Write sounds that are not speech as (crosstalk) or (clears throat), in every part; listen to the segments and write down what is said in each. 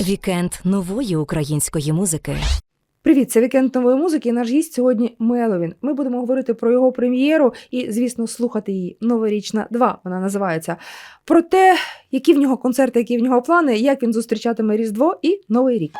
Вікенд нової української музики. Привіт, це вікенд нової музики. Наш гість сьогодні Меловін. Ми будемо говорити про його прем'єру і, звісно, слухати її новорічна 2. Вона називається. Про те, які в нього концерти, які в нього плани, як він зустрічатиме Різдво і Новий рік.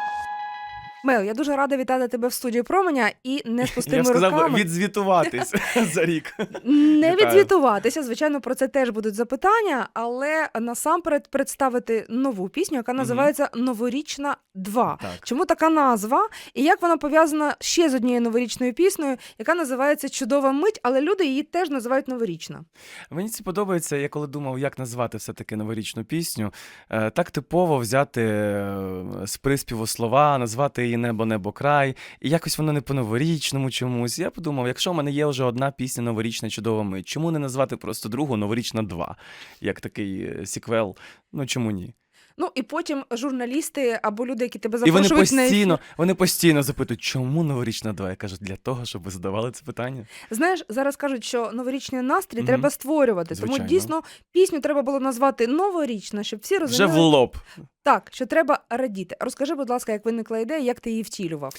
Мел, я дуже рада вітати тебе в студії Променя і не з (laughs) пустими Я сказав руками. відзвітуватись (laughs) за рік. Не Вітаю. відзвітуватися. Звичайно, про це теж будуть запитання, але насамперед представити нову пісню, яка називається Новорічна 2. Так. Чому така назва? І як вона пов'язана ще з однією новорічною піснею, яка називається Чудова мить, але люди її теж називають новорічна. Мені це подобається. Я коли думав, як назвати все-таки новорічну пісню, е, так типово взяти е, з приспіву слова, назвати її Небо, небо, край. І якось воно не по-новорічному чомусь. Я подумав, якщо в мене є вже одна пісня новорічна чудова мить, чому не назвати просто другу новорічна 2, як такий е, сіквел? Ну чому ні? Ну і потім журналісти або люди, які тебе І вони запрошують на постійно, вони постійно запитують, чому новорічна 2? Я кажу, для того, щоб ви задавали це питання. Знаєш, зараз кажуть, що новорічний настрій Мгм. треба створювати. Звичайно. Тому дійсно пісню треба було назвати новорічна, щоб всі Вже розуміли, в лоб. так, що треба радіти. Розкажи, будь ласка, як виникла ідея, як ти її втілював?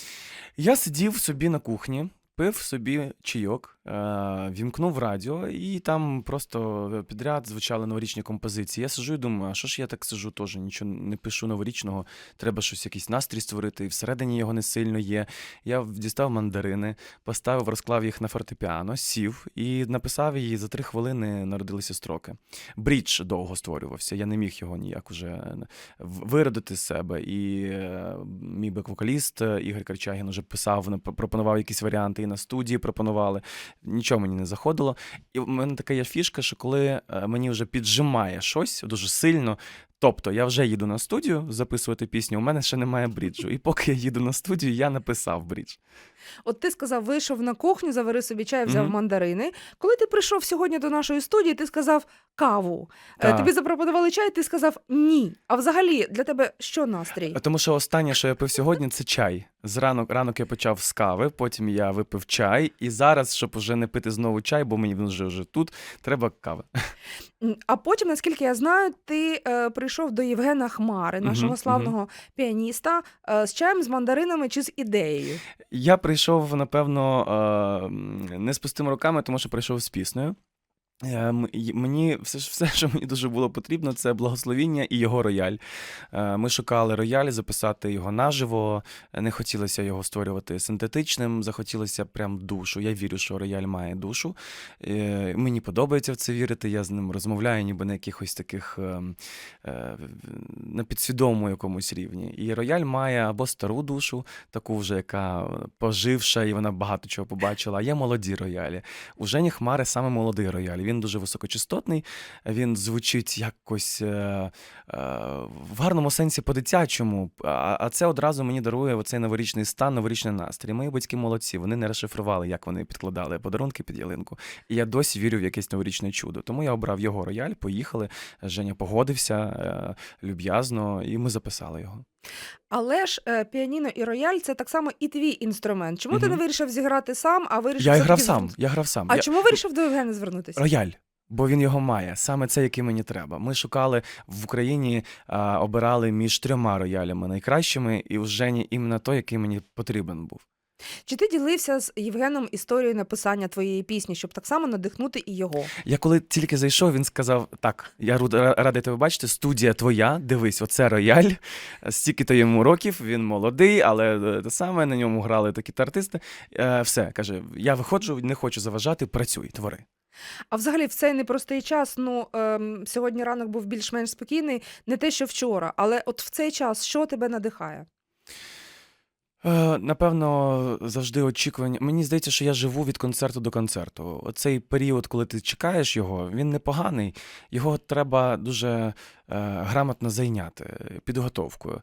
Я сидів собі на кухні, пив собі чайок, вімкнув радіо, і там просто підряд звучали новорічні композиції. Я сижу і думаю, а що ж я так сижу, теж нічого не пишу новорічного, треба щось, якийсь настрій створити, і всередині його не сильно є. Я дістав мандарини, поставив, розклав їх на фортепіано, сів і написав її за три хвилини народилися строки. Брідж довго створювався, я не міг його ніяк уже в- виродити з себе. І е, мій бек-вокаліст е, Ігор Карчагін уже писав, пропонував якісь варіанти, і на студії пропонували. Нічого мені не заходило. І в мене така є фішка, що коли е, мені вже піджимає щось дуже сильно. Тобто я вже їду на студію записувати пісню, у мене ще немає бріджу. І поки я їду на студію, я написав брідж. От ти сказав, вийшов на кухню, завари собі чай, взяв Мгм. мандарини. Коли ти прийшов сьогодні до нашої студії, ти сказав каву. Е, Так. Тобі запропонували чай, ти сказав ні. А взагалі для тебе що настрій? Тому що останнє, що я пив сьогодні, це чай. Зранок ранок я почав з кави, потім я випив чай, і зараз, щоб уже не пити знову чай, бо мені він вже вже тут, треба кави. М, А потім, наскільки я знаю, ти е, прийшов до Євгена Хмари, Мгм, нашого мгм. славного піаніста, е, з чаєм, з мандаринами чи з ідеєю. Я прийшов, напевно, е, не з пустими руками, тому що прийшов з піснею. Е, Мені все, ж- (laughs) все, що мені дуже було потрібно, це благословіння і його рояль. Е, Ми шукали рояль, записати його наживо. Не хотілося його створювати синтетичним, захотілося прям душу. Я вірю, що рояль має душу. Е, Мені подобається в це вірити. Я з ним розмовляю, ніби на якихось таких е, е, на підсвідомому якомусь рівні. І рояль має або стару душу, таку вже, яка поживша, і вона багато чого побачила. А є молоді роялі. У Жені Хмари саме молодий рояль. Він дуже високочастотний, він звучить якось е, е, в гарному сенсі по-дитячому. А, а це одразу мені дарує оцей новорічний стан, новорічний настрій. Мої батьки молодці, вони не розшифрували, як вони підкладали подарунки під ялинку. І я досі вірю в якесь новорічне чудо. Тому я обрав його рояль, поїхали. Женя погодився е, люб'язно, і ми записали його. Але ж е, піаніно і рояль це так само і твій інструмент. Чому ти Мгм. не вирішив зіграти сам, а вирішив Я все-таки грав сам. звернутися? Я грав сам. А я... чому вирішив до Євгена звернутися? Рояль. Бо він його має, саме це, який мені треба. Ми шукали в Україні, а, обирали між трьома роялями найкращими, і в Жені іменно той, який мені потрібен був. Чи ти ділився з Євгеном історією написання твоєї пісні, щоб так само надихнути і його? Я коли тільки зайшов, він сказав: Так, я радий тебе бачити, студія твоя, дивись, оце рояль. Стільки-то йому років, він молодий, але е, те саме на ньому грали такі артисти. Е, Все, каже, я виходжу, не хочу заважати, працюй, твори. А взагалі в цей непростий час, ну ем, сьогодні ранок був більш-менш спокійний, не те, що вчора, але от в цей час що тебе надихає? Е, Напевно, завжди очікування. Мені здається, що я живу від концерту до концерту. Оцей період, коли ти чекаєш його, він непоганий. Його треба дуже е, грамотно зайняти підготовкою.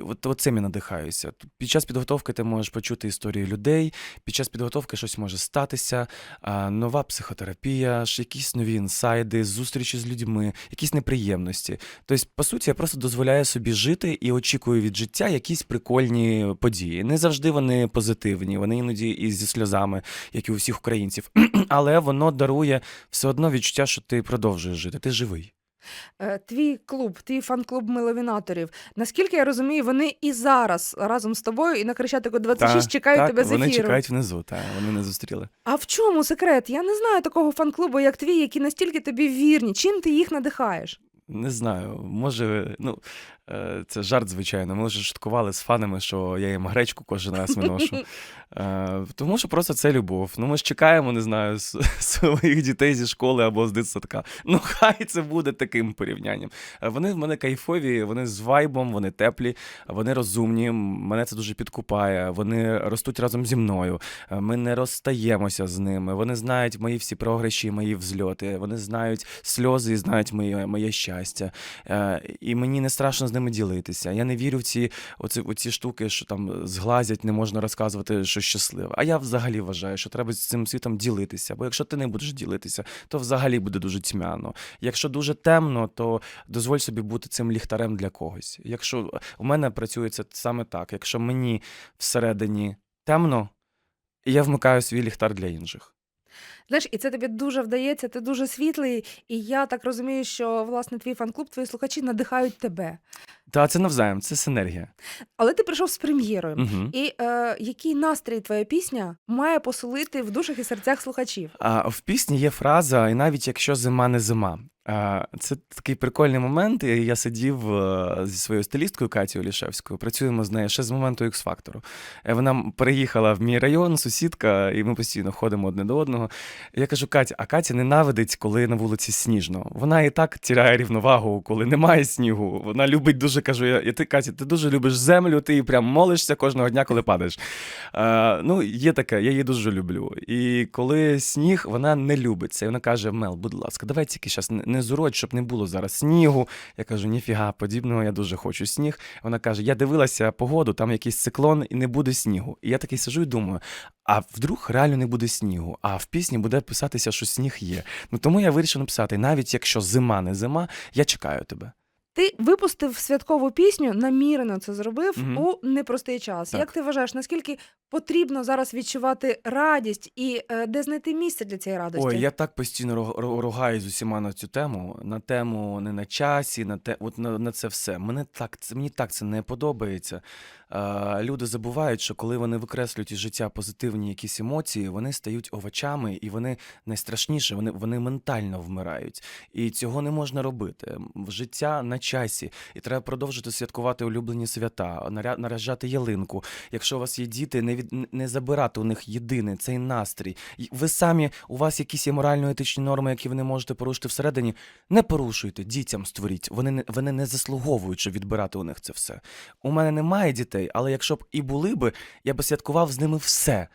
От, от цим я надихаюся. Під час підготовки ти можеш почути історії людей, під час підготовки щось може статися, нова психотерапія, якісь нові інсайди, зустрічі з людьми, якісь неприємності. Тобто, по суті, я просто дозволяю собі жити і очікую від життя якісь прикольні події. Не завжди вони позитивні, вони іноді і зі сльозами, як і у всіх українців. (clears throat) Але воно дарує все одно відчуття, що ти продовжуєш жити, ти живий. Е, Твій клуб, твій фан-клуб миловінаторів. Наскільки я розумію, вони і зараз разом з тобою і на Хрещатику 26 Та, чекають так, тебе з Вони чекають внизу, та вони не зустріли. А в чому секрет? Я не знаю такого фан-клубу, як твій, які настільки тобі вірні. Чим ти їх надихаєш? Не знаю, може, ну це жарт, звичайно. Ми вже шуткували з фанами, що я їм гречку кожен раз виношу. (laughs) Е, Тому що просто це любов. Ну, ми ж чекаємо, не знаю, (laughs) своїх дітей зі школи або з дитсадка. Ну, хай це буде таким порівнянням. Е, Вони в мене кайфові, вони з вайбом, вони теплі, вони розумні. Мене це дуже підкупає. Вони ростуть разом зі мною. Е, Ми не розстаємося з ними. Вони знають мої всі програші, мої взльоти. Вони знають сльози і знають моє, моє щастя. Е, І мені не страшно з ними ділитися. Я не вірю в ці, оці, оці штуки, що там зглазять, не можна розказувати, що щасливе. А я взагалі вважаю, що треба з цим світом ділитися. Бо якщо ти не будеш ділитися, то взагалі буде дуже тьмяно. Якщо дуже темно, то дозволь собі бути цим ліхтарем для когось. Якщо у мене працює це саме так, якщо мені всередині темно, я вмикаю свій ліхтар для інших. Знаєш, і це тобі дуже вдається, ти дуже світлий, і я так розумію, що власне твій фан-клуб, твої слухачі надихають тебе. Та це навзаєм, це синергія. Але ти прийшов з прем'єрою. Угу. І е, який настрій твоя пісня має посолити в душах і серцях слухачів? А в пісні є фраза, і навіть якщо зима не зима. Це такий прикольний момент. Я сидів е, зі своєю стилісткою Катією Лішевською. Працюємо з нею ще з моменту X-фактору. Е, Вона переїхала в мій район, сусідка, і ми постійно ходимо одне до одного. Я кажу, Катя, а Катя ненавидить, коли на вулиці сніжно. Вона і так тіряє рівновагу, коли немає снігу. Вона любить дуже, кажу, я, ти, Катя, ти дуже любиш землю, ти її прям молишся кожного дня, коли падаєш. Е, ну, є таке, я її дуже люблю. І коли сніг, вона не любить це. І вона каже: Мел, будь ласка, давай тільки зараз не, зуродь, щоб не було зараз снігу. Я кажу, ніфіга подібного, я дуже хочу сніг. Вона каже: Я дивилася погоду, там якийсь циклон, і не буде снігу. І я такий сижу і думаю. А вдруг реально не буде снігу, а в пісні буде писатися, що сніг є. Ну тому я вирішив написати: навіть якщо зима не зима, я чекаю тебе. Ти випустив святкову пісню, намірено це зробив угу. у непростий час. Так. Як ти вважаєш, наскільки потрібно зараз відчувати радість і е, де знайти місце для цієї радості? Ой, я так постійно ругаю з усіма на цю тему. На тему не на часі, на те, от на, на це все. Мене так це мені так це не подобається. Люди забувають, що коли вони викреслюють із життя позитивні якісь емоції, вони стають овочами, і вони найстрашніше, вони, вони ментально вмирають. І цього не можна робити. Життя на часі, і треба продовжити святкувати улюблені свята, наря- наряжати ялинку. Якщо у вас є діти, не від не забирати у них єдиний цей настрій. Ви самі у вас якісь є морально-етичні норми, які ви не можете порушити всередині. Не порушуйте, дітям створіть. Вони не вони не заслуговують, щоб відбирати у них це все. У мене немає дітей, але якщо б і були би, я би святкував з ними все.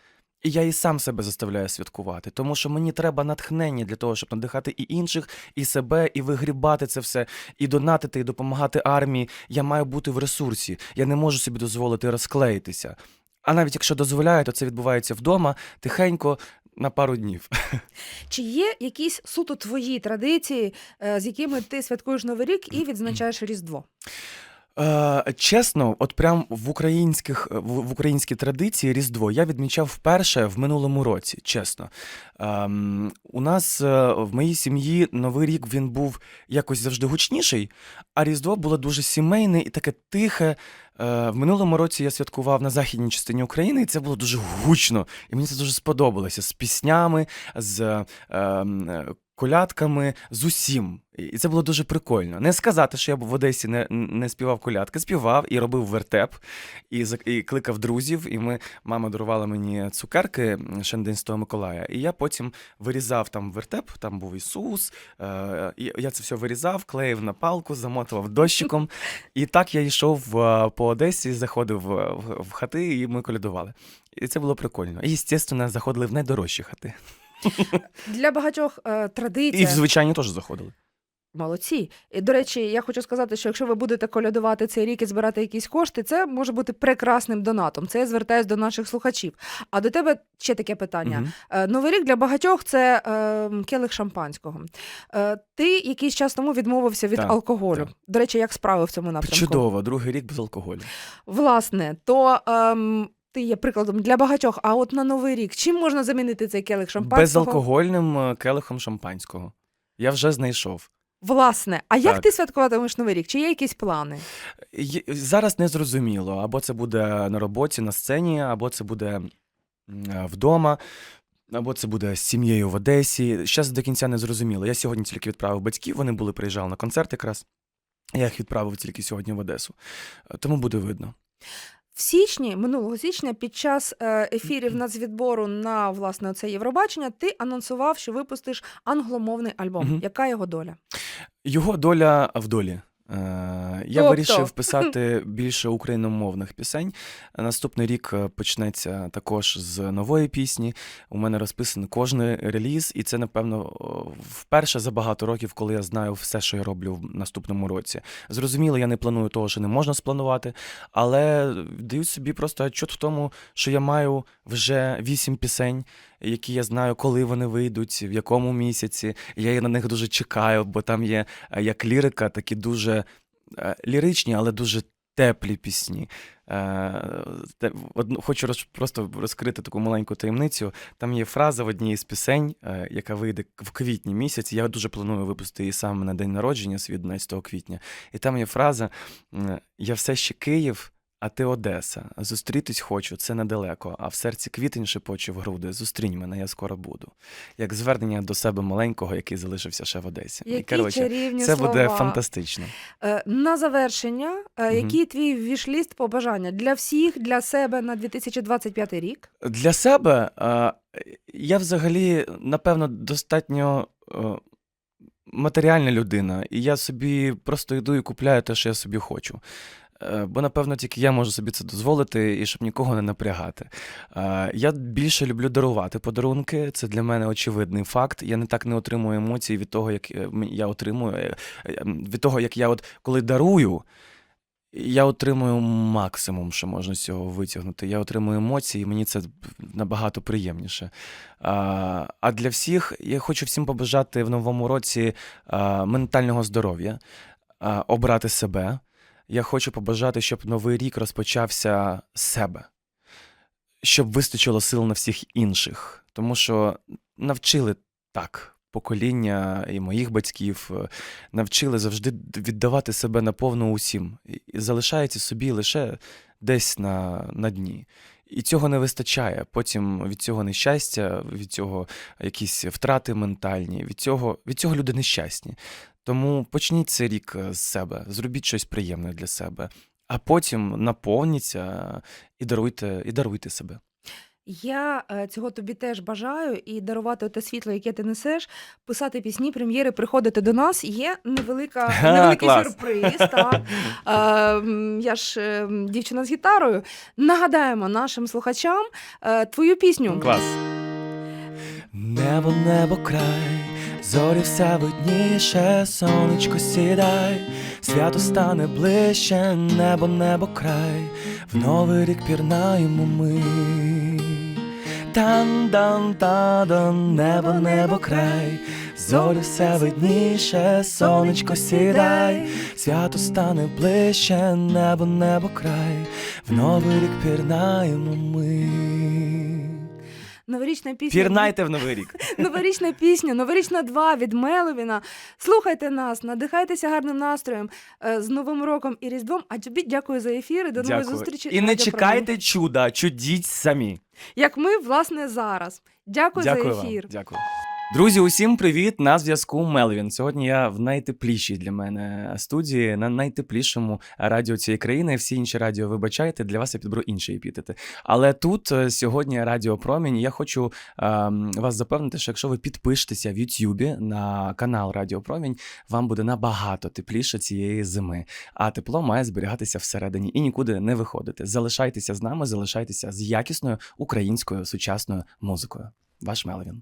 І я і сам себе заставляю святкувати, тому що мені треба натхнення для того, щоб надихати і інших, і себе, і вигрібати це все, і донатити, і допомагати армії. Я маю бути в ресурсі. Я не можу собі дозволити розклеїтися. А навіть якщо дозволяю, то це відбувається вдома тихенько на пару днів. (laughs) Чи є якісь суто твої традиції, е, з якими ти святкуєш Новий рік і відзначаєш Різдво? Е, чесно, от прям в українських в, в українській традиції Різдво я відмічав вперше в минулому році, чесно. Ем, у нас е, в моїй сім'ї Новий рік він був якось завжди гучніший, а Різдво було дуже сімейне і таке тихе. Е, в минулому році я святкував на західній частині України, і це було дуже гучно. І мені це дуже сподобалося з піснями, з е, е, колядками, з усім. І- це було дуже прикольно. Не сказати, що я був в Одесі не, не співав колядки, співав і робив вертеп, і, і кликав друзів. І ми, мама дарувала мені цукерки Святого Миколая. І я потім вирізав там вертеп, там був Ісус. Е, і я це все вирізав, клеїв на палку, замотував дощиком. І так я йшов е, по Одесі, заходив в, в хати, і ми колядували. І це було прикольно. І, звісно, заходили в найдорожчі хати. (laughs) Для багатьох е, І традиція. в звичайні теж заходили. Молодці. І, до речі, я хочу сказати, що якщо ви будете колядувати цей рік і збирати якісь кошти, це може бути прекрасним донатом. Це я звертаюсь до наших слухачів. А до тебе ще таке питання. Мгм. Е, Новий рік для багатьох це е, келих шампанського. Е, ти якийсь час тому відмовився від Так, алкоголю. так. До речі, як справи в цьому напрямку? Чудово, другий рік без алкоголю. Власне, то ем, ти є прикладом для багатьох. А от на новий рік чим можна замінити цей келих шампанського? Безалкогольним е, келихом шампанського. Я вже знайшов. Власне, а як Так. ти святкуватимеш новий рік? Чи є якісь плани? Зараз не зрозуміло, або це буде на роботі, на сцені, або це буде е, вдома, або це буде з сім'єю в Одесі. Зараз до кінця не зрозуміло. Я сьогодні тільки відправив батьків, вони були, приїжджали на концерт якраз. Я їх відправив тільки сьогодні в Одесу. Е, Тому буде видно. В січні, минулого січня, під час е, ефірів нацвідбору на власне це Євробачення, ти анонсував, що випустиш англомовний альбом. Угу. Яка його доля? Його доля в долі. Е, Я Тобто? вирішив (laughs) писати більше україномовних пісень. Наступний рік е, почнеться також з нової пісні. У мене розписаний кожний реліз, і це, напевно, вперше за багато років, коли я знаю все, що я роблю в наступному році. Зрозуміло, я не планую того, що не можна спланувати, але даю собі просто отчет в тому, що я маю вже вісім пісень, які я знаю, коли вони вийдуть, в якому місяці. Я на них дуже чекаю, бо там є е, як лірика, такі дуже ліричні, але дуже теплі пісні. Е, Хочу просто розкрити таку маленьку таємницю. Там є фраза в одній з пісень, е, яка вийде в квітні місяці. Я дуже планую випустити її саме на день народження свій 11 квітня. І там є фраза: Я все ще Київ. А ти Одеса, зустрітись хочу, це недалеко, а в серці квітень шепоче в груди. Зустрінь мене, я скоро буду. Як звернення до себе маленького, який залишився ще в Одесі. І, коротше, чарівні це слова. буде фантастично. Е, на завершення, е, який твій вішліст побажання для всіх, для себе на 2025 рік? Для себе е, я взагалі, напевно, достатньо е, матеріальна людина, і я собі просто йду і купляю те, що я собі хочу. Е, Бо, напевно, тільки я можу собі це дозволити і щоб нікого не напрягати. Е, Я більше люблю дарувати подарунки. Це для мене очевидний факт. Я не так не отримую емоцій від того, як е, я отримую. Від того, як я от коли дарую, я отримую максимум, що можна з цього витягнути. Я отримую емоції, і мені це набагато приємніше. А, для всіх я хочу всім побажати в новому році ментального здоров'я, обрати себе. Я хочу побажати, щоб новий рік розпочався з себе, щоб вистачило сил на всіх інших. Тому що навчили так. Покоління і моїх батьків е, навчили завжди віддавати себе наповну усім. І залишається собі лише десь на, на дні. І цього не вистачає. Потім від цього нещастя, від цього якісь втрати ментальні, від цього, від цього люди нещасні. Тому почніть цей рік е, з себе, зробіть щось приємне для себе, а потім наповніться і даруйте, і даруйте себе. Я е, цього тобі теж бажаю і дарувати те світло, яке ти несеш, писати пісні, прем'єри, приходити до нас. Є невелика, (laughs) невеликий клас. сюрприз. Так. (laughs) Е, я ж е, дівчина з гітарою. Нагадаємо нашим слухачам е, твою пісню. Клас. Небо, небо, край, зорі все видніше, сонечко сідай, свято стане ближче, небо, небо, край, в новий рік пірнаємо ми. Тан дан та небо, небо, край, зорі все видніше, сонечко сідай, свято стане ближче, небо, небо, край, в новий рік пірнаємо ми. Новорічна пісня. Пірнайте в новий рік. (laughs) Новорічна пісня, новорічна 2 від Меловіна. Слухайте нас, надихайтеся гарним настроєм е, з Новим роком і Різдвом. А тобі дякую за ефіри. до нової Дякую. зустрічі. І не Радіо чекайте чуда, чудіть самі. Промінь. Як ми, власне, зараз. Дякую, Дякую за вам. ефір. Дякую. Друзі, усім привіт! На зв'язку Мелвін. Сьогодні я в найтеплішій для мене студії, на найтеплішому радіо цієї країни. Всі інші радіо вибачайте, для вас я підберу інші епітети. Але тут е, сьогодні Радіо Промінь. Я хочу ем, вас запевнити, що якщо ви підпишетеся в Ютюбі на канал Радіо Промінь, вам буде набагато тепліше цієї зими. А тепло має зберігатися всередині і нікуди не виходити. Залишайтеся з нами, залишайтеся з якісною українською сучасною музикою. Ваш Мелвін.